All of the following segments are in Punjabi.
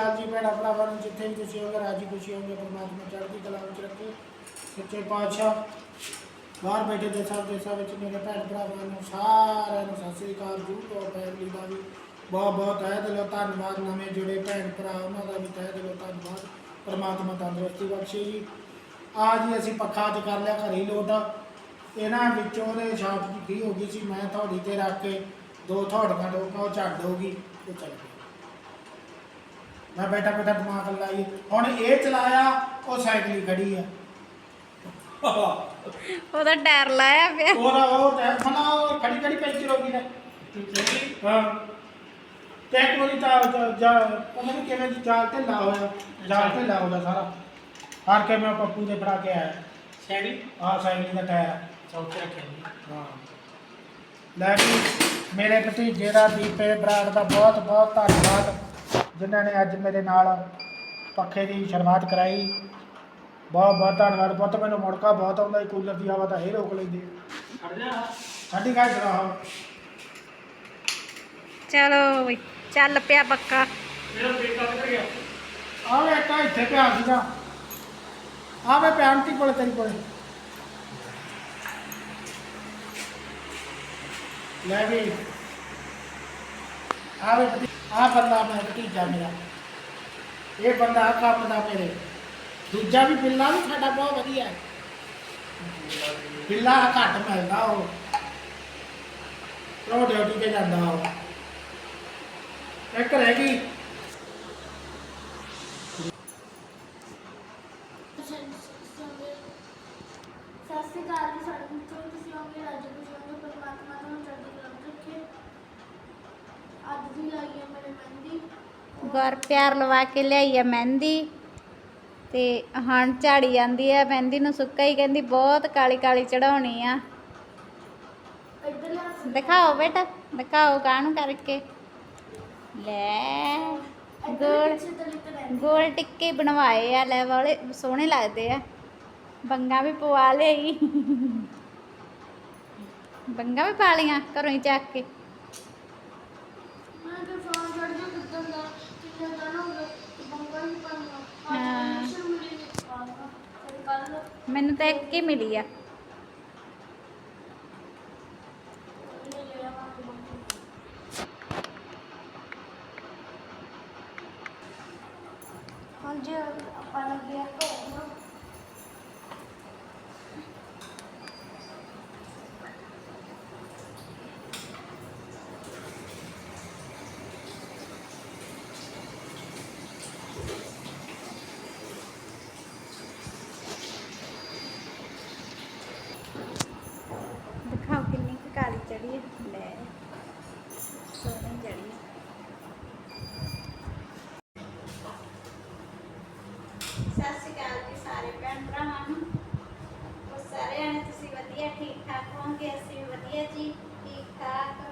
ਅਕਾਲ ਜੀ ਭੈਣਾਂ ਭਰਾਵਾਂ ਨੂੰ ਜਿੱਥੇ ਵੀ ਤੁਸੀਂ ਹੋਗੇ ਰਾਜੀ ਖੁਸ਼ੀ ਹੋਗੇ ਪਰਮਾਤਮਾ ਚੜ੍ਹਦੀ ਕਲਾ ਵਿੱਚ ਰੱਖੇ। ਸੱਚੇ ਪਾਤਸ਼ਾਹ, ਬਾਹਰ ਬੈਠੇ ਦੇਸਾਂ ਦੇਸਾਂ ਵਿੱਚ ਮੇਰੇ ਭੈਣ ਭਰਾਵਾਂ ਨੂੰ ਸਾਰਿਆਂ ਨੂੰ ਸਤਿ ਸ੍ਰੀ ਅਕਾਲ ਜੀ ਤੋਂ ਫੈਮਿਲੀ ਦਾ ਵੀ ਬਹੁਤ ਬਹੁਤ ਤਹਿ ਦਿਲੋਂ ਧੰਨਵਾਦ, ਨਵੇਂ ਜੁੜੇ ਭੈਣ ਭਰਾ, ਉਹਨਾਂ ਦਾ ਵੀ ਤਹਿ ਦਿਲੋਂ ਧੰਨਵਾਦ। ਪਰਮਾਤਮਾ ਤੰਦਰੁਸਤੀ ਬਖਸ਼ੇ ਜੀ। ਆ ਜੀ ਅਸੀਂ ਪੱਖਾ ਅੱਜ ਕਰ ਲਿਆ ਘਰੇ ਹੀ ਲੋਟ ਇਹਨਾਂ ਵਿੱਚੋਂ ਉਹਦੇ ਛਾਪ ਦੀ ਕੀ ਹੋ ਗਈ ਸੀ, ਮੈਂ ਤੁਹਾਡੀ ਤੇ ਰੱਖ ਕੇ ਦੋ ਤੁਹਾਡੀਆਂ ਡੋਕਾਂ ਉਹ ਝੱਡ ਹੋ ਗਈ, ਉਹ ਚੱਲ ਗਈ ਮੈਂ ਬੈਠਾ ਬੈਠਾ ਦਿਮਾਗ ਲਾਈ। ਹੁਣ ਇਹ ਚਲਾਇਆ ਉਹ ਸਾਈਕਲ ਹੀ ਖੜੀ ਆ। ਉਹਦਾ ਡਰ ਲਾਇਆ ਪਿਆ। ਉਹਦਾ ਉਹ ਟਾਇਰ ਫਲਾ ਉਹ ਖੜੀ ਖੜੀ ਪੈਂਚਰ ਹੋ ਗਈ ਨਾ। ਹਾਂ। ਤੇ ਇੱਕ ਵਾਰੀ ਤਾਂ ਜਾ- ਪਤਾ ਨਹੀਂ ਕਿਵੇਂ ਦੀ ਚਾਲ ਢਿੱਲਾ ਹੋਇਆ। ਜਾਲ ਢਿੱਲਾ ਹੋ ਗਿਆ ਸਾਰਾ। ਹਾਰ ਕੇ ਮੈਂ ਪੱਪੂ ਦੇ ਫੜਾ ਕੇ ਆਇਆ। ਸ਼ੈਡੀ ਆਹ ਸਾਈਕਲ ਦਾ ਟਾਇਰ। ਚੌਥੇ ਰੱਖਿਆ ਜੀ ਹਾਂ। ਲੈ ਵੀ ਮੇਰੇ ਭਤੀਜੇ ਦਾ ਦੀਪੇ ਬਰਾੜ ਦਾ ਬਹੁਤ ਬਹੁਤ ਧੰਨਵਾਦ। ਜਿਨ੍ਹਾਂ ਨੇ ਅੱਜ ਮੇਰੇ ਨਾਲ ਪੱਖੇ ਦੀ ਸ਼ੁਰੂਆਤ ਕਰਾਈ। ਬਹੁਤ ਬਹੁਤ ਧੰਨਵਾਦ। ਪੁੱਤ ਮੈਨੂੰ ਮੁੜਕਾ ਬਹੁਤ ਆਉਂਦਾ ਸੀ ਕੂਲਰ ਦੀ ਹਵਾ ਤਾਂ ਇਹ ਰੋਕ ਲੈਂਦੀ ਸਾਡੀ ਗੱਲ ਸੁਣਾ ਚਲੋ ਬਈ ਚੱਲ ਪਿਆ ਪੱਕਾ। ਮੇਰਾ ਬੇਟਾ ਕਿੱਧਰ ਗਿਆ। ਆਵੇ ਇੱਕ ਆਹ ਇੱਥੇ ਪਿਆ ਸੀਗਾ। ਆਵੇ ਪੈਂਟੀ ਕੋਲੇ ਤੇਰੀ ਕੋਲੇ। ਲੈ ਵੀ। ਆਵੇ ਆ ਬੰਦਾ ਮੇਰਾ ਭਤੀਜਾ ਮੇਰਾ। ਇਹ ਬੰਦਾ ਆਹ ਕੰਮ ਦਾ ਮੇਰੇ। ਦੂਜਾ ਵੀ ਬਿੱਲਾ ਵੀ ਸਾਡਾ ਬਹੁਤ ਵਧੀਆ ਹੈ। ਬਿੱਲਾ ਘੱਟ ਮਿਲਦਾ ਉਹ। ਉਹ ਡਿਊਟੀ ਤੇ ਜਾਂਦਾ ਉਹ। ਇੱਕ ਰਹਿ ਗਈ ਸਤਿ ਸ਼੍ਰੀ ਅਕਾਲ ਜੀ ਸਾਡੇ ਮਿੱਤਰੋ ਤੁਸੀਂ ਹੋਗੇ ਰਾਜ ਖੁਸ਼ੀ ਹੋਗੇ ਪਰਮਾਤਮਾ ਤੁਹਾਨੂੰ ਚੜ੍ਹਦੀ ਕਲਾ ਵਿੱਚ ਰੱਖੇ ਅੱਜ ਦੀ ਲਾਈ ਹੈ ਮੇਰੇ ਮਹਿੰਦੀ ਗੁਰ ਪਿਆਰ ਲਵਾ ਕੇ ਲਿਆਈ ਆ ਮਹਿੰਦੀ। ਤੇ ਹਣ ਝਾੜੀ ਜਾਂਦੀ ਆ, ਮਹਿੰਦੀ ਨੂੰ ਸੁੱਕਾ ਹੀ ਕਹਿੰਦੀ, ਬਹੁਤ ਕਾਲੀ ਕਾਲੀ ਚੜਾਉਣੀ ਆ। ਦਿਖਾਓ ਬੇਟਾ, ਦਿਖਾਓ ਕਾਹਨੂੰ ਕਰਕੇ। ਲੈ, ਗੋਲ ਗੋਲ ਟਿੱਕੇ ਬਣਵਾਏ ਆ, ਲੈ ਵਾਲੇ, ਸੋਹਣੇ ਲੱਗਦੇ ਆ। ਬੰਗਾ ਵੀ ਪਵਾ ਲਈ ਬੰਗਾ ਵੀ ਪਾ ਲੀਆਂ ਘਰੋਂ ਹੀ ਚੱਕ ਕੇ ਮੈਂ ਤਾਂ ਫੋਨ ਚੜ ਜਾ ਕਿਦਾਂ ਦਾ ਕਿੰਨੇ ਦਿਨ ਹੋ ਗਏ ਤੇ ਬੰਗਾ ਵੀ ਪਾਉਂਗਾ ਅੱਜ ਹਾਂ। ਪਰਮਿਸ਼ਨ ਮਿਲੀ ਨਹੀਂ ਪਾਉਂਗਾ ਫਿਰ ਕੱਲ ਮੈਨੂੰ ਤਾਂ ਇੱਕ ਹੀ ਮਿਲੀ ਆ ਲੈ ਆਵਾਂਗੇ ਬੰਗਾ ਹਾਂਜੀ ਆਪਾਂ ਲੱਗਿਆ ਧੋਣਾ ਦਿਖਾਓ ਕਿੰਨੀ ਕੁ ਕਾਲੀ ਚੜੀ ਹੈ ਲੈ ਸੋਹਣੀ ਚੜੀ ਸਤਿ ਸ਼੍ਰੀ ਅਕਾਲ ਜੀ ਸਾਰੇ ਭੈਣ ਭਰਾਵਾਂ ਨੂੰ ਉਹ ਸਾਰੇ ਆਣੇ ਤੁਸੀਂ ਵਧੀਆ ਠੀਕ ਠਾਕ ਹੋਵੋਗੇ ਅਸੀਂ ਵੀ ਵਧੀਆ ਜੀ ਠੀਕ ਠਾਕ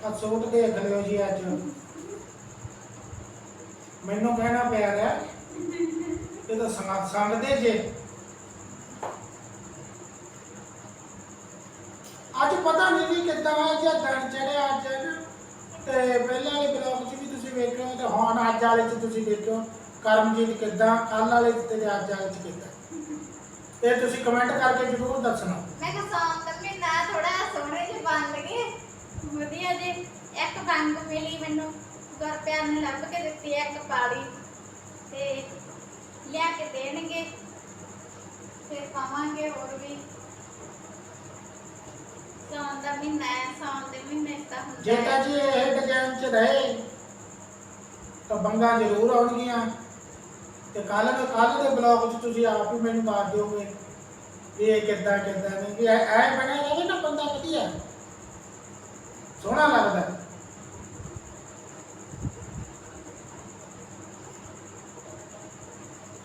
ਆ ਸੂਟ ਦੇਖ ਲਿਓ ਜੀ ਅੱਜ। ਮੈਨੂੰ ਕਹਿਣਾ ਪਿਆ ਰਿਹਾ, ਇਹ ਤਾਂ ਸੰਗ, ਸੰਗਦੇ ਜੇ। ਅੱਜ ਪਤਾ ਨਹੀਂ ਵੀ ਕਿੱਦਾਂ ਅੱਜ ਆਹ ਦਿਨ ਚੜਿਆ ਅੱਜ। ਤੇ ਪਹਿਲਾਂ ਵਾਲੇ ਬਲੌਗ 'ਚ ਵੀ ਤੁਸੀਂ ਵੇਖਿਓ ਤੇ ਹੁਣ ਅੱਜ ਵਾਲੇ 'ਚ ਤੁਸੀਂ ਦੇਖਿਓ, ਕਰਮਜੀਤ ਕਿੱਦਾਂ ਕੱਲ ਵਾਲੇ 'ਚ ਤੇ ਅੱਜ ਵਾਲੇ 'ਚ ਕਿੱਦਾਂ। ਇਹ ਤੁਸੀਂ ਕਮੈਂਟ ਕਰਕੇ ਜ਼ਰੂਰ ਦੱਸਣਾ। ਮੈਂ ਕਿਹਾ ਸੌਣ ਦਾ ਮਹੀਨਾ ਥੋੜਾ ਸੋਹਣੇ ਜਿਹੇ ਬਣ ਲਗੇ ਵਧੀਆ ਜੇ ਇੱਕ ਰੰਗ ਮਿਲੀ ਮੈਨੂੰ, ਗੁਰ ਨੇ ਲੱਭ ਕੇ ਦਿੱਤੀ ਹੈ ਇੱਕ ਪਾਲੀ ਤੇ ਲਿਆ ਕੇ ਦੇਣਗੇ, ਫਿਰ ਪਾਵਾਂਗੇ ਹੋਰ ਵੀ। ਸੌਣ ਦਾ ਮਹੀਨਾ ਹੈ ਸੌਣ ਦੇ ਮਹੀਨੇ ਤਾਂ ਹੁੰਦਾ ਜੇ ਤਾਂ ਜੀ ਇਹ ਡਿਜ਼ਾਈਨ 'ਚ ਰਹੇ, ਤਾਂ ਬੰਗਾ ਜ਼ਰੂਰ ਆਉਣਗੀਆਂ। ਤੇ ਕੱਲ ਦੇ ਕੱਲ ਦੇ ਬਲੌਗ 'ਚ ਤੁਸੀਂ ਆਪ ਹੀ ਮੈਨੂੰ ਦੱਸ ਦਿਓਗੇ ਵੀ ਇਹ ਕਿੱਦਾਂ ਕਿੱਦਾਂ ਨਹੀਂ ਵੀ ਐ ਬਣਿਆ ਰਹੇ ਨਾ ਬੰਦਾ ਵਧੀਆ? ਸੋਹਣਾ ਲੱਗਦਾ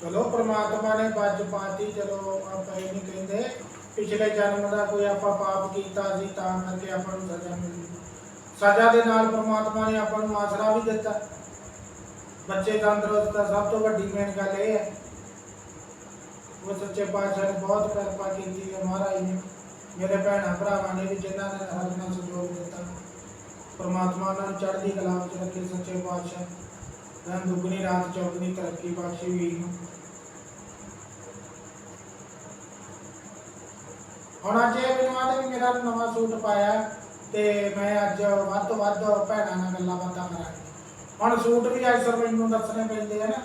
ਚਲੋ ਪ੍ਰਮਾਤਮਾ ਨੇ ਬੱਜ ਪਾਤੀ ਚਲੋ ਆਪਾਂ ਇਹ ਨਹੀਂ ਕਹਿੰਦੇ ਪਿਛਲੇ ਜਨਮ ਦਾ ਕੋਈ ਆਪਾਂ ਪਾਪ ਕੀਤਾ ਸੀ ਤਾਂ ਕਰਕੇ ਆਪਾਂ ਨੂੰ ਸਜ਼ਾ ਮਿਲੀ ਸਜ਼ਾ ਦੇ ਨਾਲ ਪ੍ਰਮਾਤਮਾ ਨੇ ਆਪਾਂ ਨੂੰ ਆਸਰਾ ਵੀ ਦਿੱਤਾ ਬੱਚੇ ਤੰਦਰੁਸਤ ਆ ਸਭ ਤੋਂ ਵੱਡੀ ਮੇਨ ਗੱਲ ਇਹ ਹੈ ਉਹ ਸੱਚੇ ਪਾਤਸ਼ਾਹ ਨੇ ਬਹੁਤ ਕਿਰਪਾ ਕੀਤੀ ਹੈ ਮਹਾਰਾਜ ਨੇ ਮੇਰੇ ਭੈਣਾਂ ਭਰਾਵਾਂ ਨੇ ਵੀ ਜਿਨ੍ਹਾਂ ਨੇ ਸਾਡੇ ਨਾਲ ਸਹਿਯੋਗ ਦਿੱਤਾ ਪਰਮਾਤਮਾ ਉਹਨਾਂ ਨੂੰ ਚੜ੍ਹਦੀ ਕਲਾ ਵਿੱਚ ਰੱਖੇ ਸੱਚੇ ਪਾਤਸ਼ਾਹ ਰਹਿਣ ਦੁੱਗਣੀ ਰਾਤ ਚੌਗਣੀ ਤਰੱਕੀ ਬਖਸ਼ੀ ਵੀਰ ਨੂੰ ਹੁਣ ਅੱਜ ਇਹ ਮੈਨੂੰ ਆਦੇ ਮੇਰਾ ਨਵਾਂ ਸੂਟ ਪਾਇਆ ਤੇ ਮੈਂ ਅੱਜ ਵੱਧ ਤੋਂ ਵੱਧ ਭੈਣਾਂ ਨਾਲ ਗੱਲਾਂ ਬਾਤਾਂ ਕਰਾਂਗੀ। ਹੁਣ ਸੂਟ ਵੀ ਅੱਜ ਸਰ ਮੈਨੂੰ ਦੱਸਣੇ ਪੈਂਦੇ ਆ ਨਾ।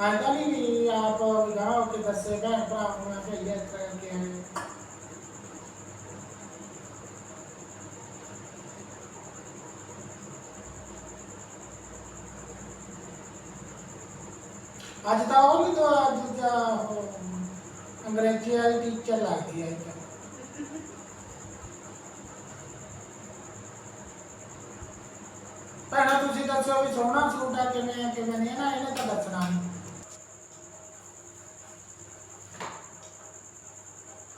ਆਂਦਾ ਨਹੀਂ ਆਪ ਗਾਓ ਕੇ ਦੱਸੇ, ਭੈਣ ਭਰਾ ਨੂੰ ਮੈਂ ਕਿ ਇਸ ਤਰ੍ਹਾਂ ਕੇ ਅੱਜ ਤਾਂ ਉਹ ਵੀ ਤਾਂ ਅੱਜ ਦਾ ਅੰਗਰੇਜ਼ੀ ਵਾਲੀ ਟੀਚਰ ਲੱਗਦੀ ਹੈ ਇੱਕ ਭੈਣਾ, ਤੁਸੀਂ ਦੱਸੋ ਵੀ ਸੋਹਣਾ ਸੂਟ ਆ, ਕਿਵੇਂ ਆ, ਕਿਵੇਂ ਨਹੀਂ ਨਾ, ਇਹਨੇ ਤਾਂ ਦੱਸਣਾ ਨਹੀਂ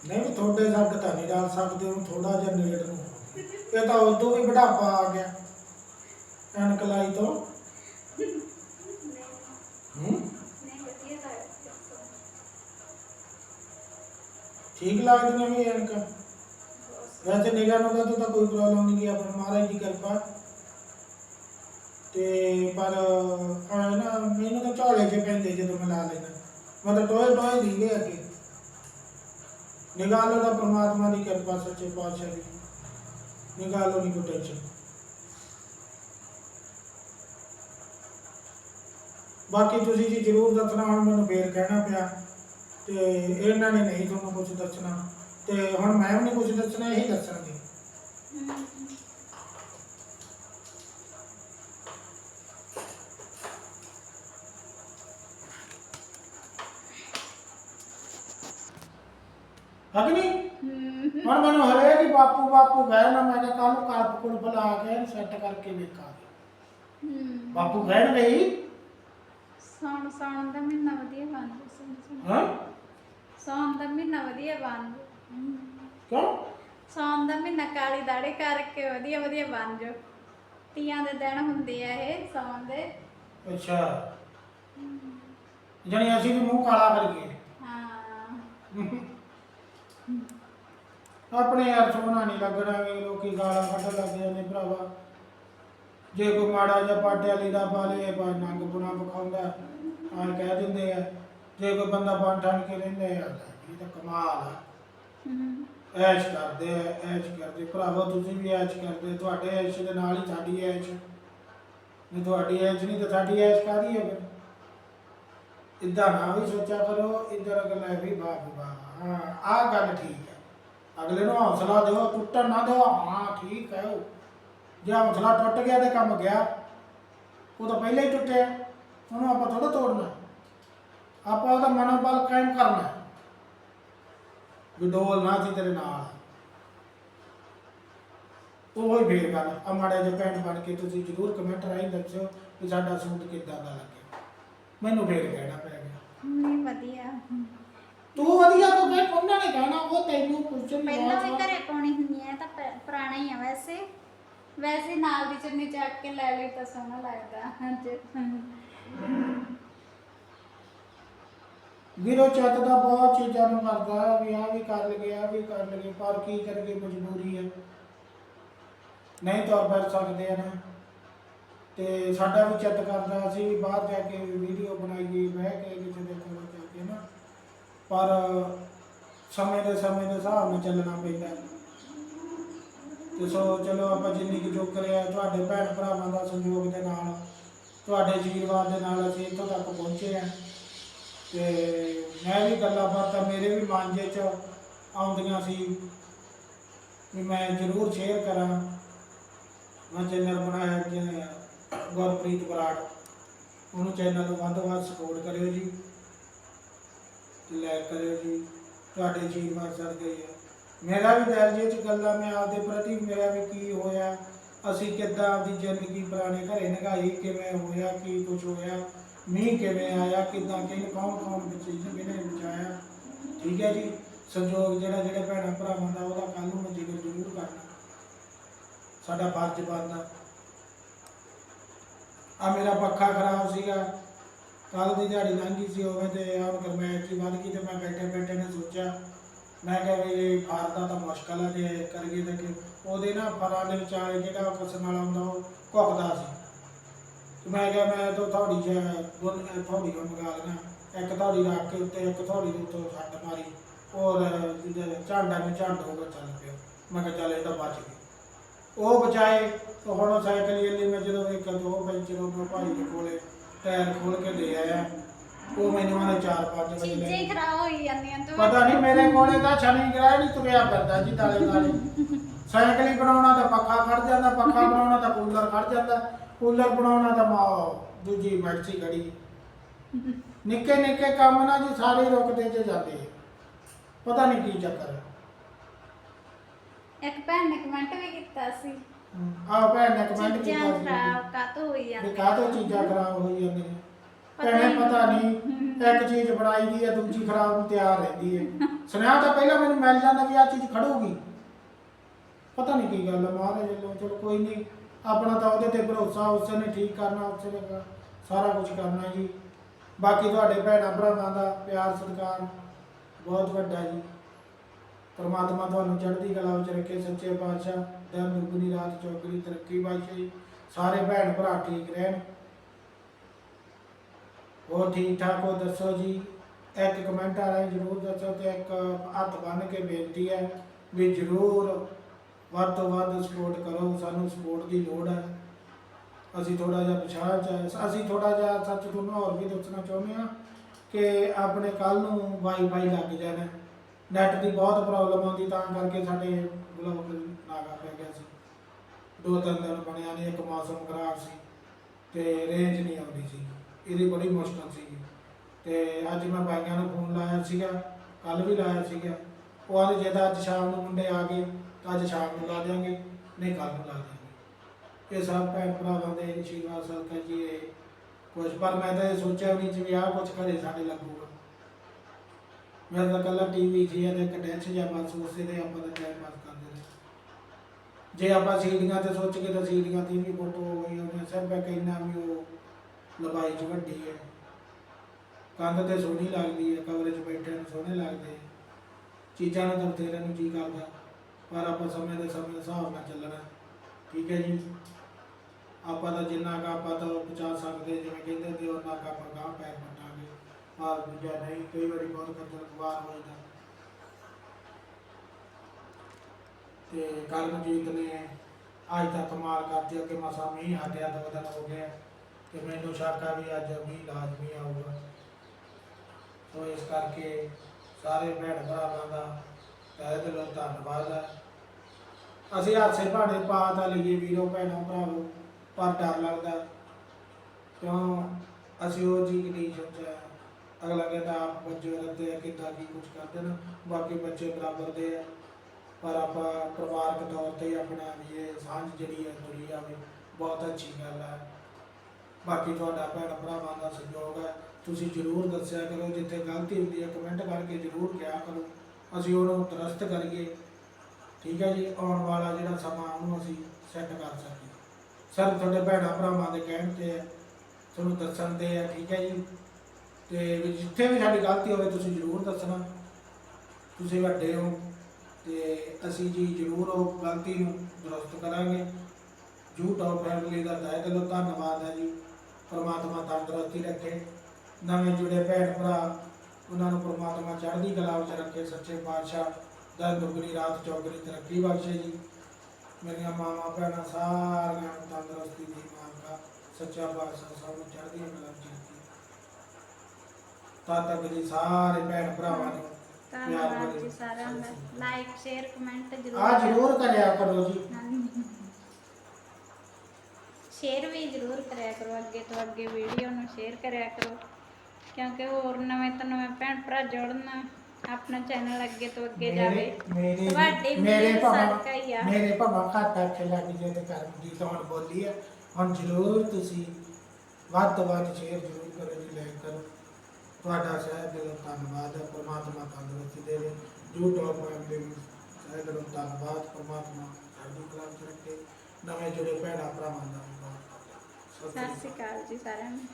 ਨਹੀਂ ਵੀ ਤੁਹਾਡੇ ਸੰਗ ਤਾਂ ਨਹੀਂ ਡਾਲ ਸਕਦੇ, ਹੁਣ ਥੋੜਾ ਜਿਹਾ ਨੇੜ ਨੂੰ। ਇਹ ਤਾਂ ਉਦੋਂ ਵੀ ਬੁਢਾਪਾ ਆ ਗਿਆ, ਐਨਕ ਲਾਈ ਤੋਂ ਹੂੰ ਨਹੀਂ ਵਧੀਆ ਲੱਗਦਾ ਠੀਕ ਲੱਗਦੀਆਂ ਵੀ ਐਨਕ? ਵੈਸੇ ਨਿਗਾਹ ਨੂੰ ਤਾਂ ਤਾਂ ਕੋਈ ਪ੍ਰੋਬਲਮ ਨਹੀਂ ਗਿਆ ਪਰ ਮਹਾਰਾਜ ਦੀ ਕਿਰਪਾ। ਤੇ ਪਰ ਹਾਂ ਨਾ, ਮੈਨੂੰ ਤਾਂ ਝੋਲੇ 'ਚ ਪੈਂਦੇ ਜਦੋਂ ਮੈਂ ਲਾ ਲੈਣਾ ਮੈਂ ਤਾਂ ਟੋਏ ਟੋਏ ਦੀਂਗੇ ਅੱਗੇ। ਨਿਗਾਹ ਲੋ ਦਾ ਪ੍ਰਮਾਤਮਾ ਦੀ ਕਿਰਪਾ, ਸੱਚੇ ਪਾਤਸ਼ਾਹ ਦੀ। ਨਿਗਾਹ ਲੋ ਨਹੀਂ ਕੋਈ ਟੈਨਸ਼ਨ ਬਾਕੀ ਤੁਸੀਂ ਜੀ ਜ਼ਰੂਰ ਦੱਸਣਾ, ਹੁਣ ਮੈਨੂੰ ਫੇਰ ਕਹਿਣਾ ਪਿਆ। ਤੇ ਇਹਨਾਂ ਨੇ ਨਹੀਂ ਤੁਹਾਨੂੰ ਕੁਝ ਦੱਸਣਾ। ਤੇ ਹੁਣ ਮੈਂ ਵੀ ਨਹੀਂ ਕੁਝ ਦੱਸਣਾ ਇਹੀ ਦੱਸਣਗੇ। ਅਗਨੀ ਹੁਣ ਮੈਨੂੰ ਹਰੇ ਕਿ ਬਾਪੂ ਬਾਪੂ ਗਏ ਨਾ ਮੈਂ ਕੱਲ ਨੂੰ ਕਲਪ ਕੁਲਪ ਲਾ ਕੇ ਸੈੱਟ ਕਰਕੇ ਵੇਖਾਂਗੇ ਹੂੰ ਬਾਪੂ ਕਹਿਣ ਗਈ ਸੌਣ ਸੌਣ ਦਾ ਮਹੀਨਾ ਵਧੀਆ ਬਣ ਗਿਆ ਸੌਣ ਸੌਣ। ਹਾਂ? ਸੌਣ ਦਾ ਮਹੀਨਾ ਵਧੀਆ ਬਣ ਗਿਆ ਕਿਉਂ? ਸੌਣ ਦਾ ਮਹੀਨਾ ਕਾਲੀ ਦਾੜੀ ਕਰਕੇ ਵਧੀਆ ਵਧੀਆ ਬਣ ਜਾਓ ਤੀਆਂ ਦੇ ਦਿਨ ਹੁੰਦੇ ਆ ਇਹ ਸੌਣ ਦੇ। ਅੱਛਾ। ਜਣੀ ਅਸੀਂ ਵੀ ਮੂੰਹ ਕਾਲਾ ਕਰ ਗਏ। ਹਾਂ। ਆਪਣੇ ਯਾਰ ਸੋਹਣਾ ਨਹੀਂ ਲੱਗਣਾ ਵੀ ਲੋਕੀ ਗਾਲਾਂ ਕੱਢ ਲੱਗ ਜਾਂਦੇ ਭਰਾਵਾ। ਜੇ ਕੋਈ ਮਾੜਾ ਜਿਹਾ ਪਾਟਿਆ ਲੀੜਾ ਪਾ ਬਾ ਨੰਗ ਪੁਣਾ ਵਿਖਾਉਂਦਾ ਆ ਕਹਿ ਦਿੰਦੇ ਆ। ਜੇ ਕੋਈ ਬੰਦਾ ਬਣ ਠਣ ਕੇ ਰਹਿੰਦਾ ਯਾਰ ਇਹ ਤਾਂ ਕਮਾਲ ਆ। ਹਮ, ਐਸ਼ ਕਰਦੇ ਆ ਐਸ਼ ਕਰਦੇ। ਭਰਾਵਾ ਤੁਸੀਂ ਵੀ ਐਸ਼ ਕਰਦੇ ਤੁਹਾਡੇ ਐਸ਼ ਦੇ ਨਾਲ ਹੀ ਸਾਡੀ ਐਸ਼। ਨਹੀਂ ਤੁਹਾਡੀ ਐਸ਼ ਨਹੀਂ ਤਾਂ ਸਾਡੀ ਐਸ਼ ਕਾਦੀ ਹੈ ਫਿਰ ਇਦਾਂ ਨਾ ਵੀ ਸੋਚਿਆ ਕਰੋ ਇਧਰ ਅਗਲਾ ਵੀ ਵੀ ਵਾਹ ਹਾਂ ਆਹ ਗੱਲ ਠੀਕ ਹੈ। ਅਗਲੇ ਨੂੰ ਹੌਸਲਾ ਦਿਓ ਟੁੱਟਣ ਨਾ ਦਿਓ। ਹਾਂ ਠੀਕ ਹੈ ਉਹ। ਜੇ ਹੌਸਲਾ ਟੁੱਟ ਗਿਆ ਤੇ ਕੰਮ ਗਿਆ ਉਹ ਤਾਂ ਪਹਿਲਾਂ ਹੀ ਟੁੱਟਿਆ। ਉਹਨੂੰ ਆਪਾਂ ਥੋੜਾ ਤੋੜਨਾ। ਆਪਾਂ ਉਹਦਾ ਮਨੋਬਲ ਕਾਇਮ ਕਰਨਾ ਵੀ ਡੋਲ ਨਾ ਸੀ ਤੇਰੇ ਨਾਲ। ਉਹ ਹੀ ਫੇਰ ਗੱਲ। ਆ ਮਾੜਾ ਜਿਹਾ ਭੈਣ ਬਣ ਕੇ ਤੁਸੀਂ ਜਰੂਰ ਕਮੈਂਟ ਰਾਹੀਂ ਦੱਸਿਓ ਕਿ ਸਾਡਾ ਸੂਟ ਕਿੱਦਾਂ ਦਾ ਲੱਗਿਆ। ਮੈਨੂੰ ਫੇਰ ਕਹਿਣਾ ਪੈ ਗਿਆ। ਨਹੀਂ ਵਧੀਆ। ਤੂੰ ਵਧੀਆ ਤੋਂ ਕਹਿ ਉਹਨਾਂ ਨੇ ਕਹਿਣਾ ਉਹ ਤੈਨੂੰ ਪੁੱਛਣ ਪਹਿਲਾਂ ਵੀ ਘਰੇ ਪਾਉਣੀ ਹੁੰਦੀ ਹੈ ਤਾਂ ਪ- ਪੁਰਾਣਾ ਹੀ ਆ ਵੈਸੇ। ਵੈਸੇ ਨਾਲ ਦੀ ਚੁੰਨੀ ਚੱਕ ਕੇ ਲੈ ਲਈ ਤਾਂ ਸੋਹਣਾ ਲੱਗਦਾ। ਹਾਂਜੀ। ਵੀਰੋ ਚੱਤ ਦਾ ਬਹੁਤ ਚੀਜ਼ਾਂ ਨੂੰ ਕਰਦਾ ਵੀ ਆਹ ਵੀ ਕਰ ਲਗੇ ਆ ਵੀ ਕਰ ਲਗੇ ਪਰ ਕੀ ਕਰਗੇ ਮਜਬੂਰੀ ਹੈ। ਨਹੀਂ ਤੁਰ ਫਿਰ ਸਕਦੇ ਆ ਨਾ। ਤੇ ਸਾਡਾ ਵੀ ਚਿੱਤ ਕਰਦਾ, ਅਸੀਂ ਬਾਹਰ ਜਾ ਕੇ ਵੀਡੀਓ ਬਣਾਈਏ, ਬਹਿ ਕੇ ਕਿਸੇ ਦੇ ਕੋਲ ਜਾ ਕੇ ਨਾ। ਪਰ ਸਮੇਂ ਦੇ ਸਮੇਂ ਦੇ ਹਿਸਾਬ ਨਾਲ ਚੱਲਣਾ ਪੈਂਦਾ। ਤੇ ਸੋ ਚਲੋ ਆਪਾਂ ਜਿੰਨੀ ਕੁ ਜੋ ਕਰਿਆ ਤੁਹਾਡੇ ਭੈਣ ਭਰਾਵਾਂ ਦਾ ਸਹਿਯੋਗ ਦੇ ਨਾਲ, ਤੁਹਾਡੇ ਆਸ਼ੀਰਵਾਦ ਦੇ ਨਾਲ ਅਸੀਂ ਇੱਥੋਂ ਤੱਕ ਪਹੁੰਚੇ ਆ। ਤੇ ਮੈਂ ਵੀ ਗੱਲਾਂ ਬਾਤਾਂ ਮੇਰੇ ਵੀ ਮਨ ਜੇ ਚ ਆਉਂਦੀਆਂ ਸੀ ਵੀ ਮੈਂ ਜ਼ਰੂਰ ਸ਼ੇਅਰ ਕਰਾਂ। ਮੈਂ ਚੈਨਲ ਬਣਾਇਆ ਕਿ ਗੁਰਪ੍ਰੀਤ ਬਰਾੜ। ਉਹਨੂੰ ਚੈਨਲ ਨੂੰ ਵੱਧ ਤੋਂ ਵੱਧ ਸਪੋਰਟ ਕਰਿਓ ਜੀ। ਲਾਈਕ ਕਰਿਓ ਜੀ। ਤੁਹਾਡੇ ਆਸ਼ੀਰਵਾਦ ਸਰ ਗਏ ਆ ਮੇਰਾ ਵੀ ਦਿਲ ਜੇ ਚ ਗੱਲਾਂ, ਮੈਂ ਆਪਦੇ ਪ੍ਰਤੀ ਮੇਰਾ ਵੀ ਕੀ ਹੋਇਆ, ਅਸੀਂ ਕਿੱਦਾਂ ਆਪਦੀ ਜ਼ਿੰਦਗੀ ਪੁਰਾਣੇ ਘਰੇ ਨਿਗਾਈ ਕਿਵੇਂ ਹੋਇਆ, ਕੀ ਕੁਝ ਹੋਇਆ। ਮੀਂਹ ਕਿਵੇਂ ਆਇਆ, ਕਿੱਦਾਂ, ਕਿਹਨੇ, ਕੌਣ ਕੌਣ ਵਿੱਚ ਕਿਹਨੇ ਬਚਾਇਆ? ਠੀਕ ਹੈ ਜੀ? ਸੰਯੋਗ ਜਿਹੜਾ, ਜਿਹੜੇ ਭੈਣਾਂ ਭਰਾਵਾਂ ਦਾ, ਉਹਦਾ ਕੱਲ ਨੂੰ ਮੈਂ ਜ਼ਿਕਰ ਜ਼ਰੂਰ ਕਰਨਾ। ਸਾਡਾ ਫਰਜ਼ ਬਣਦਾ। ਆ ਮੇਰਾ ਪੱਖਾ ਖਰਾਬ ਸੀਗਾ। ਕੱਲ ਦੀ ਦਿਹਾੜੀ ਲੰਘੀ ਸੀ ਹੋਵੇ ਤੇ ਆਹ ਗਰਮੈਸ਼ ਦੀ ਵੱਧ ਗਈ ਤੇ ਮੈਂ ਬੈਠੇ ਬੈਠੇ ਨੇ ਸੋਚਿਆ। ਮੈਂ ਕਿਹਾ ਵੀ ਫਾਰਦਾ ਤਾਂ ਮੁਸ਼ਕਲ ਹੈ ਜੇ ਕਰੀਏ ਤਾਂ ਕਿ ਉਹਦੇ ਨਾ ਫਰਾਂ ਦੇ ਵਿਚਾਲੇ ਜਿਹੜਾ ਕਿਸਮ ਨਾਲ ਆਉਂਦਾ ਉਹ ਘੁੱਕਦਾ ਸੀ। ਤੇ ਮੈਂ ਕਿਹਾ ਮੈਂ ਤਾਂ ਥੋੜੀ ਜਿਹਾ ਥੋੜੀ ਨੂੰ ਮੰਗਾ ਲੈਣਾ ਇੱਕ ਥੋੜੀ ਰੱਖ ਕੇ ਉੱਤੇ ਇੱਕ ਥੋੜੀ ਦੇ ਉੱਤੇ ਛੱਡ ਮਾਰੀ। ਔਰ ਝਾਂਡਾ ਨੂੰ ਝਾਂਡ ਹੋ ਗਿਆ ਚੱਲ ਪਿਆ। ਮੈਂ ਕਿਹਾ ਚੱਲ ਇਹ ਤਾਂ ਬਚ ਗਈ ਉਹ ਬਚਾਏ ਤਾਂ ਹੁਣ ਸਾਈਕਲ ਹੀ ਮੈਂ ਜਦੋਂ ਤਾਂ ਉਹ ਪੈਂਚਰ ਉਹ ਭਾਈ ਦੇ ਕੋਲੇ ਟਾਇਰ ਖੋਲ ਕੇ ਦੇ ਆਇਆ। ਉਹ ਮੈਨੂੰ ਆਨੇ 4-5 ਵਜੇ ਚੀਜ਼ਾਂ ਲੈ ਹੀ ਖਰਾਬ ਹੋਈ ਜਾਂਦੀਆਂ ਤੂੰ। ਪਤਾ ਨਹੀਂ ਮੇਰੇ ਕੋਲੇ ਤਾਂ ਸ਼ਨੀ ਗ੍ਰਹਿ ਨਹੀਂ ਤੁਰਿਆ ਫਿਰਦਾ ਜੀ ਤਾਲੇ ਤਾਲੇ ਸਾਈਕਲ ਹੀ ਬਣਾਉਣਾ ਤਾਂ ਪੱਖਾ ਖੜ ਜਾਂਦਾ ਪੱਖਾ ਬਣਾਉਣਾ ਤਾਂ ਕੂਲਰ ਖੜ ਜਾਂਦਾ। ਕੂਲਰ ਬਣਾਉਣਾ ਤਾਂ ਮਾ ਦੂਜੀ ਮੈਕਸੀ ਖੜੀ। ਨਿੱਕੇ ਨਿੱਕੇ ਕੰਮ ਨਾ ਜੀ ਸਾਰੇ ਰੁਕਦੇ ਚ ਜਾਂਦੇ ਆ। ਪਤਾ ਨਹੀਂ ਕੀ ਚੱਕਰ ਹੈ ਇੱਕ ਭੈਣ ਨੇ ਕਮੈਂਟ ਵੀ ਕੀਤਾ ਸੀ। ਆਹ ਭੈਣ ਨੇ ਕਮੈਂਟ ਚੀਜ਼ਾਂ ਕੀਤਾ ਸੀ। ਖਰਾਬ ਕਾਤੋਂ ਹੋਈ ਵੀ ਜਾਂਦੀਆਂ ਕਾਹਤੋਂ ਚੀਜ਼ਾਂ ਖਰਾਬ ਹੋਈ ਜਾਂਦੀਆਂ ਪਤਾ ਭੈਣੇ ਨਹੀਂ। ਪਤਾ ਨਹੀਂ ਇੱਕ ਚੀਜ਼ ਬਣਾਈ ਦੀ ਹੈ ਦੂਜੀ ਖਰਾਬ ਨੂੰ ਤਿਆਰ ਰਹਿੰਦੀ ਹੈ ਸੁਨੇਹਾ ਤਾਂ ਪਹਿਲਾਂ ਮੈਨੂੰ ਮਿਲ ਜਾਂਦਾ ਵੀ ਆਹ ਚੀਜ਼ ਖੜੂਗੀ। ਪਤਾ ਨਹੀਂ ਕੀ ਗੱਲ ਹੈ ਮਹਾਰਾਜ ਵੱਲੋਂ ਚਲੋ ਕੋਈ ਨਹੀਂ। ਆਪਣਾ ਤਾਂ ਉਹਦੇ ਤੇ ਭਰੋਸਾ, ਉਸੇ ਨੇ ਠੀਕ ਕਰਨਾ, ਉਸੇ ਨੇ ਕਰ- ਸਾਰਾ ਕੁਝ ਕਰਨਾ ਜੀ। ਬਾਕੀ ਤੁਹਾਡੇ ਭੈਣਾਂ ਭਰਾਵਾਂ ਦਾ ਪਿਆਰ, ਸਤਿਕਾਰ ਬਹੁਤ ਵੱਡਾ ਜੀ। ਪਰਮਾਤਮਾ ਤੁਹਾਨੂੰ ਚੜ੍ਹਦੀ ਕਲਾ ਵਿੱਚ ਰੱਖੇ, ਸੱਚੇ ਪਾਤਸ਼ਾਹ ਦਿਨ ਦੁਗਣੀ ਰਾਤ ਚੌਗਣੀ, ਤਰੱਕੀ ਬਖਸ਼ੇ ਸਾਰੇ ਭੈਣ ਭਰਾ ਠੀਕ ਰਹਿਣ। ਹੋਰ ਠੀਕ ਠਾਕ ਹੋ, ਦੱਸੋ ਜੀ। ਇੱਕ ਕਮੈਂਟ ਆ ਰਿਹਾ, ਜਰੂਰ ਦੱਸੋ ਤੇ ਇੱਕ ਹੱਥ ਬੰਨ ਕੇ ਬੇਨਤੀ ਹੈ ਵੀ ਜਰੂਰ ਵੱਧ ਤੋਂ ਵੱਧ ਸਪੋਰਟ ਕਰੋ, ਸਾਨੂੰ ਸਪੋਰਟ ਦੀ ਲੋੜ ਹੈ। ਅਸੀਂ ਥੋੜਾ ਜਿਹਾ ਪਛਾਣ ਚ ਅਸੀਂ ਥੋੜਾ ਜਿਹਾ ਸੱਚ ਤੁਹਾਨੂੰ ਹੋਰ ਵੀ ਦੱਸਣਾ ਚਾਹੁੰਦੇ ਹਾਂ ਕਿ ਆਪਣੇ ਕੱਲ ਨੂੰ ਵਾਈਫਾਈ ਲੱਗ ਜਾਣਾ। ਨੈਟ ਦੀ ਬਹੁਤ ਪ੍ਰੋਬਲਮ ਆਉਂਦੀ, ਤਾਂ ਕਰਕੇ ਸਾਡੇ ਬਲੌਗ ਨਾਗਾ ਪੈ ਗਿਆ ਸੀ ਦੋ ਤਿੰਨ ਦਿਨ ਬਣਿਆ ਨਹੀਂ ਇੱਕ ਮੌਸਮ ਖਰਾਬ ਸੀ ਤੇ ਰੇਂਜ ਨਹੀਂ ਆਉਂਦੀ ਸੀ। ਇਹਦੀ ਬੜੀ ਮੁਸ਼ਕਲ ਸੀ। ਤੇ ਅੱਜ ਮੈਂ ਬਾਈਆਂ ਨੂੰ ਫੋਨ ਲਾਇਆ ਸੀਗਾ ਕੱਲ ਵੀ ਲਾਇਆ ਸੀਗਾ। ਉਹ ਆਂਦੇ ਜੇ ਅੱਜ ਸ਼ਾਮ ਨੂੰ ਮੁੰਡੇ ਆ ਗਏ ਅੱਜ ਸ਼ਾਮ ਨੂੰ ਲਾ ਦਿਆਂਗੇ, ਨਹੀਂ ਕੱਲ ਨੂੰ ਲਾ ਦਿਆਂਗੇ। ਇਹ ਸਭ ਭੈਣ ਭਰਾਵਾਂ ਦੇ ਆਸ਼ੀਰਵਾਦ ਸਦਕਾ ਜੀ ਇਹ ਕੁਝ ਪਰ ਮੈਂ ਤਾਂ ਇਹ ਸੋਚਿਆ ਵੀ ਨਹੀਂ ਆਹ ਕੁਝ ਘਰੇ ਸਾਡੇ ਲੱਗੂਗਾ। ਮੇਰਾ ਤਾਂ ਕੱਲਾ ਟੀਵੀ ਸੀ ਤੇ ਇੱਕ ਜਾਂ ਬਸ ਉਸੇ ਦੇ ਆਪਾਂ ਦਾ ਟਾਈਮ ਪਾਸ ਕਰਦੇ ਰਹੇ। ਜੇ ਆਪਾਂ ਸੀੜੀਆਂ ਤੇ ਸੋਚ ਕੇ ਤਾਂ ਸੀੜੀਆਂ ਦੀ ਵੀ ਫੋਟੋ ਹੋ ਗਈ ਉਹਨੇ ਸਿਰਫ ਇੱਕ ਇੰਨਾ ਵੀ ਉਹ ਲੰਬਾਈ ਚ ਵੱਡੀ ਹੈ। ਕੰਧ ਤੇ ਸੋਹਣੀ ਲੱਗਦੀ ਹੈ, ਕਮਰੇ 'ਚ ਬੈਠੇ ਨੂੰ ਸੋਹਣੇ ਲੱਗਦੇ ਚੀਜ਼ਾਂ ਨੂੰ ਤਾਂ ਬਥੇਰੇ ਨੂੰ ਜੀ ਕਰਦਾ। ਪਰ ਆਪਾਂ ਸਮੇਂ ਦੇ ਸਮੇਂ ਦੇ ਹਿਸਾਬ ਨਾਲ ਚੱਲਣਾ। ਠੀਕ ਹੈ ਜੀ? ਆਪਾਂ ਤਾਂ ਜਿੰਨਾ ਕੁ ਆਪਾਂ ਤਾਂ ਪਹੁੰਚਾ ਸਕਦੇ, ਜਿਵੇਂ ਕਹਿੰਦੇ ਹੁੰਦੇ, ਉਹਨਾਂ ਕੁ ਆਪਾਂ ਗਾਂ ਪੈਰ ਪਟਾਂਗੇ ਪਰ ਦੂਜਾ ਨਹੀਂ, ਕਈ ਵਾਰੀ ਬਹੁਤ ਖੱਜਲ ਖੁਆਰ ਹੋ ਜਾਂਦਾ। ਤੇ ਕਰਮਜੀਤ ਨੇ ਅੱਜ ਤੱਕ ਕਮਾਲ ਕਰਦੀ ਅੱਗੇ ਮਸਾ ਮੀਂਹ ਹਟਿਆ, ਦੋ ਦਿਨ ਹੋ ਗਿਆ ਤੇ ਮੈਨੂੰ ਸ਼ੱਕ ਆ ਵੀ ਅੱਜ ਮੀਂਹ ਲਾਜ਼ਮੀ ਆਊਗਾ। ਸੋ ਇਸ ਕਰਕੇ ਸਾਰੇ ਭੈਣ ਭਰਾਵਾਂ ਦਾ ਤਹਿ ਦਿਲੋਂ ਧੰਨਵਾਦ ਹੈ। ਅਸੀਂ ਹਾਸੇ ਭਾੜੇ ਪਾ ਤਾਂ ਲਈਏ ਵੀਰੋ, ਭੈਣੋ, ਭਰਾਵੋ, ਪਰ ਡਰ ਲੱਗਦਾ ਕਿਉਂ? ਅਸੀਂ ਉਹ ਜੀ ਨਹੀਂ ਸੋਚਿਆ। ਅਗਲਾ ਕਹਿੰਦਾ, ਆਪ ਬੱਚੇ ਰੱਦੇ ਆ, ਕਿੱਦਾਂ ਕੀ ਕੁਝ ਕਰਦੇ ਨੇ। ਬਾਕੀ ਬੱਚੇ ਬਰਾਬਰ ਦੇ ਆ। ਪਰ ਆਪਾਂ ਪਰਿਵਾਰਕ ਤੌਰ ਤੇ ਆਪਣਾ ਵੀ ਇਹ ਸਾਂਝ ਜਿਹੜੀ ਹੈ ਜੁੜੀ ਜਾਵੇ, ਬਹੁਤ ਅੱਛੀ ਗੱਲ ਹੈ। ਬਾਕੀ ਤੁਹਾਡਾ ਭੈਣ ਭਰਾਵਾਂ ਦਾ ਸਹਿਯੋਗ ਹੈ। ਤੁਸੀਂ ਜਰੂਰ ਦੱਸਿਆ ਕਰੋ, ਜਿੱਥੇ ਗਲਤੀ ਹੁੰਦੀ ਹੈ, ਕਮੈਂਟ ਕਰਕੇ ਜਰੂਰ ਕਿਹਾ ਕਰੋ। ਅਸੀਂ ਉਹਨੂੰ ਦਰਸਤ ਕਰੀਏ, ਠੀਕ ਹੈ ਜੀ? ਆਉਣ ਵਾਲਾ ਜਿਹੜਾ ਸਮਾਂ ਉਹਨੂੰ ਅਸੀਂ ਸੈੱਟ ਕਰ ਸਕੀਏ। ਸਰ ਤੁਹਾਡੇ ਭੈਣਾਂ ਭਰਾਵਾਂ ਦੇ ਕਹਿਣ ਤੇ ਹੈ, ਤੁਹਾਨੂੰ ਦੱਸਣ ਦੇ ਹੈ, ਠੀਕ ਹੈ ਜੀ? ਤੇ ਜਿੱਥੇ ਵੀ ਸਾਡੀ ਗਲਤੀ ਹੋਵੇ, ਤੁਸੀਂ ਜਰੂਰ ਦੱਸਣਾ। ਤੁਸੀਂ ਵੱਡੇ ਹੋ, ਤੇ ਅਸੀਂ ਜੀ ਜਰੂਰ ਉਹ ਗਲਤੀ ਨੂੰ ਦਰੁਸਤ ਕਰਾਂਗੇ। ਜੂ ਟੌਪ ਫੈਮਿਲੀ ਦਾ ਤਹਿ ਦਿਲੋਂ ਧੰਨਵਾਦ ਹੈ ਜੀ। ਪਰਮਾਤਮਾ ਤੰਦਰੁਸਤੀ ਰੱਖੇ। ਨਵੇਂ ਜੁੜੇ ਭੈਣ ਭਰਾ ਉਹਨਾਂ ਨੂੰ ਪਰਮਾਤਮਾ ਚੜ੍ਹਦੀ ਕਲਾ ਵਿੱਚ ਰੱਖੇ ਸੱਚੇ ਪਾਤਸ਼ਾਹ ਦਾ ਦੁਗਣੀ ਰਾਤ ਚੌਗਣੀ ਤਰੱਕੀ ਬਖਸ਼ੇ ਜੀ। ਮੇਰੀਆਂ ਮਾਵਾਂ ਭੈਣਾਂ ਸਾਰੀਆਂ ਤੰਦਰੁਸਤੀ ਦੀ ਮਾਨਕਾ ਸੱਚਾ ਪਾਤਸ਼ਾਹ ਸਭ ਨੂੰ ਚੜ੍ਹਦੀ ਕਲਾ ਵਿੱਚ ਰੱਖੇ। ਤਦ ਤੱਕ ਜੀ ਸਾਰੇ ਭੈਣ ਭਰਾਵਾਂ ਨੂੰ ਧੰਨਵਾਦ ਜੀ ਸਾਰਿਆਂ ਦਾ। ਸਤਿ ਲਾਈਕ ਸ਼ੇਅਰ ਕਮੈਂਟ ਜ਼ਰੂਰ ਆ ਜ਼ਰੂਰ ਕਰਿਆ ਕਰੋ ਜੀ। ਸ਼ੇਅਰ ਵੀ ਜ਼ਰੂਰ ਕਰਿਆ ਕਰੋ। ਅੱਗੇ ਤੋਂ ਅੱਗੇ ਵੀਡੀਓ ਨੂੰ ਸ਼ੇਅਰ ਕਰਿਆ ਕਰੋ। ਕਿਉਂਕਿ ਹੋਰ ਨਵੇਂ ਤੋਂ ਨਵੇਂ ਭੈਣ ਭਰਾ ਜੁੜਨ ਆਪਣਾ ਚੈਨਲ ਅੱਗੇ ਤੋਂ ਅੱਗੇ ਜਾਵੇ। ਮੇਰੇ ਤੁਹਾਡੇ ਮੇਰੇ ਭਾਵਾਂ ਸਦਕਾ ਹੀ ਆ। ਮੇਰੇ ਭਾਵਾਂ ਘਾਟਾ ਚਲਾ ਗਈ ਜੇ ਤੇ ਕਰਮਜੀਤ ਹੁਣ ਬੋਲੀ ਹੈ ਹੁਣ ਜ਼ਰੂਰ ਤੁਸੀਂ ਵੱਧ ਤੋਂ ਵੱਧ ਸ਼ੇਅਰ ਜ਼ਰੂਰ ਕਰੋ ਜੀ ਲਾਈਕ ਕਰੋ। ਤੁਹਾਡਾ ਸਹਿਬ ਦਿਲੋਂ ਧੰਨਵਾਦ ਹੈ ਪਰਮਾਤਮਾ ਤੰਦਰੁਸਤੀ ਦੇਵੇ। YouTube ਫੈਮਿਲੀ ਨੂੰ ਸਹਿਬ ਦਿਲੋਂ ਧੰਨਵਾਦ ਪਰਮਾਤਮਾ ਸਾਡੀ ਕਲਾਸ ਰੱਖੇ। ਨਵੇਂ ਜੁੜੇ ਭੈਣਾਂ ਭਰਾਵਾਂ ਦਾ ਬਹੁਤ ਬਹੁਤ ਸਤਿ ਸ਼੍ਰੀ ਅਕਾਲ ਜੀ ਸਾਰਿਆਂ ਨੂੰ।